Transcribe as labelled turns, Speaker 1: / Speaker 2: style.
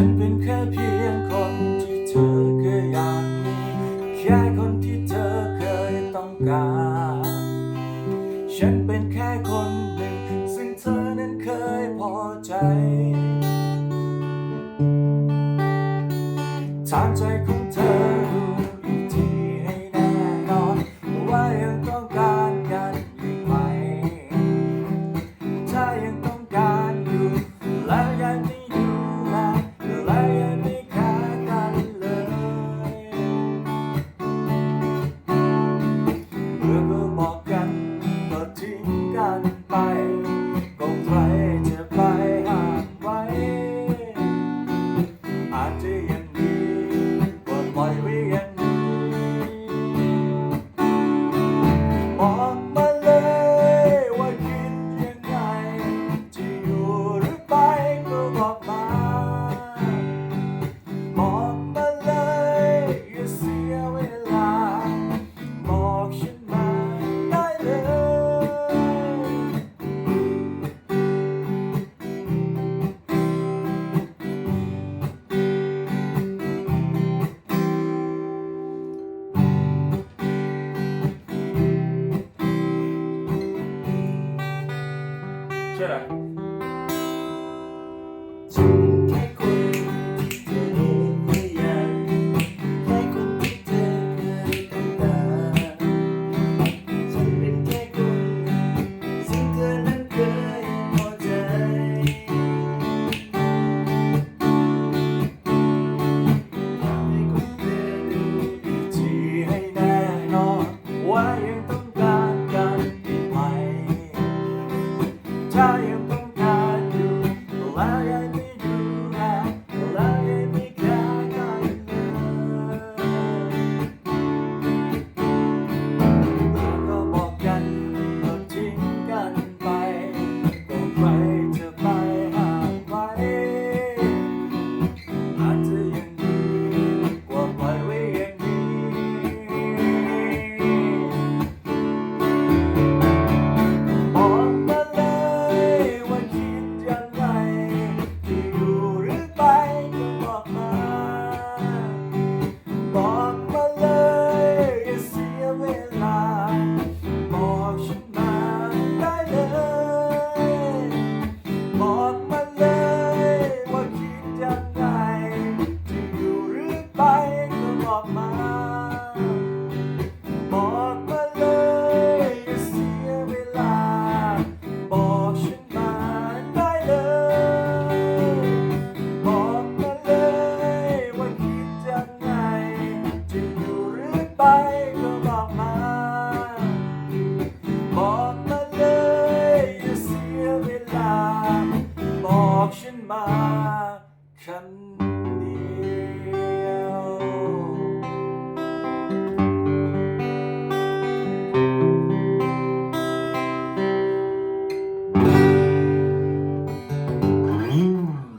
Speaker 1: ฉันเป็นแค่เพียงคนที่เธอเคยอยากมีแค่คนที่เธอเคยต้องการ ฉันเป็นแค่คนหนึ่ง ซึ่งเธอนั้นเคยพอใจทางใจ 进来 and